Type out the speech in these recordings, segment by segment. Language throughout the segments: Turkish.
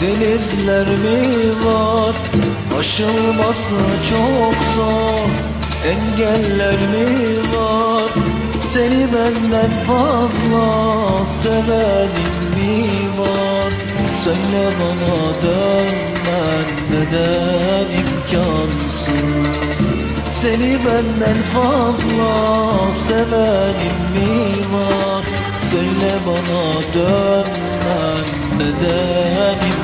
Denizler mi var? Aşılması çok zor. Engeller mi var? Seni benden fazla Sevenim mi var? Söyle bana dönmen Neden imkansız? Seni benden fazla Sevenim mi var? Söyle bana dönmen Neden imkansız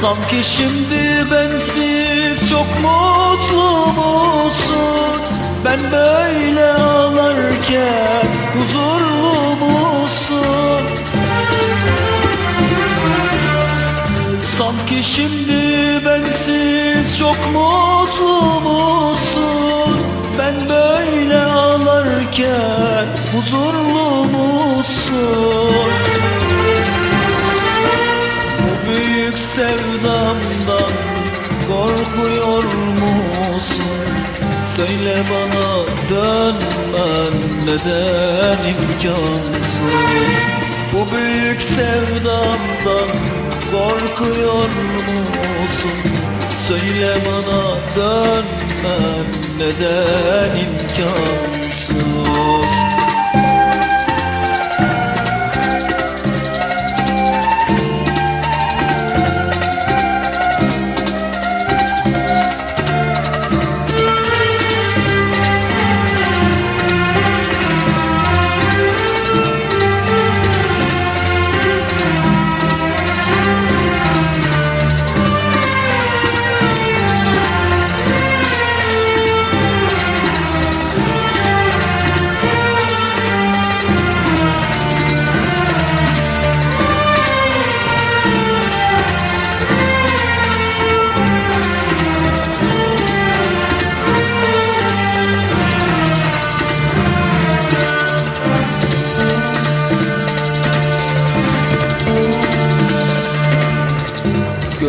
Sanki şimdi bensiz çok mutlu musun? Ben böyle şimdi bensiz çok mutlu musun? Ben böyle ağlarken huzurlu musun? Bu büyük sevdamdan korkuyor musun? Söyle bana dönmen neden imkansız? Bu büyük sevdamdan korkuyor musun? Söyle bana dönmen neden imkansız?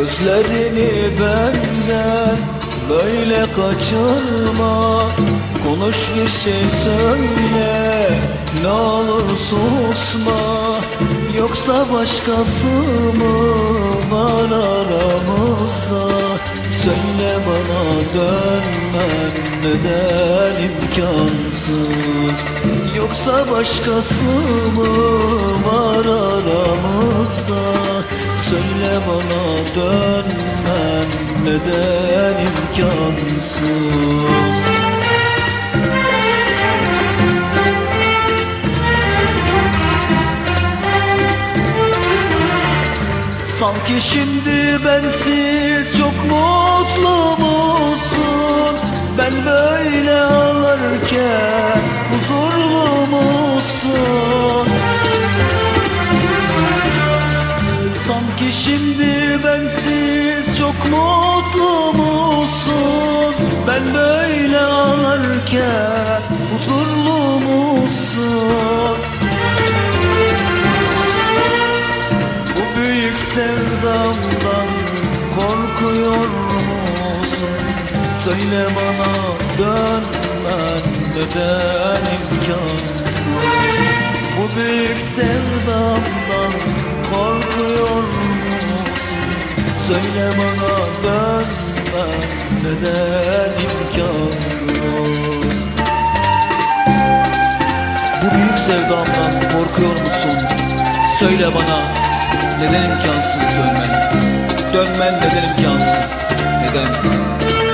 Gözlerini benden böyle kaçırma. Konuş bir şey söyle ne olur susma. Yoksa başkası mı var aramızda Söyle bana dönmen neden imkansız? Yoksa başkası mı var aramızda? Söyle bana dönmen neden imkansız Sanki şimdi bensiz çok mutlu musun? Ben böyle ağlarken huzurlu musun? Sanki şimdi bensiz çok mutlu musun? Ben böyle ağlarken Söyle bana dönmen neden imkansız? Bu büyük sevdamdan korkuyor musun? Söyle bana dönmen neden imkansız? Bu büyük sevdamdan korkuyor musun? Söyle bana neden imkansız dönmen? Dönmen neden imkansız? Neden?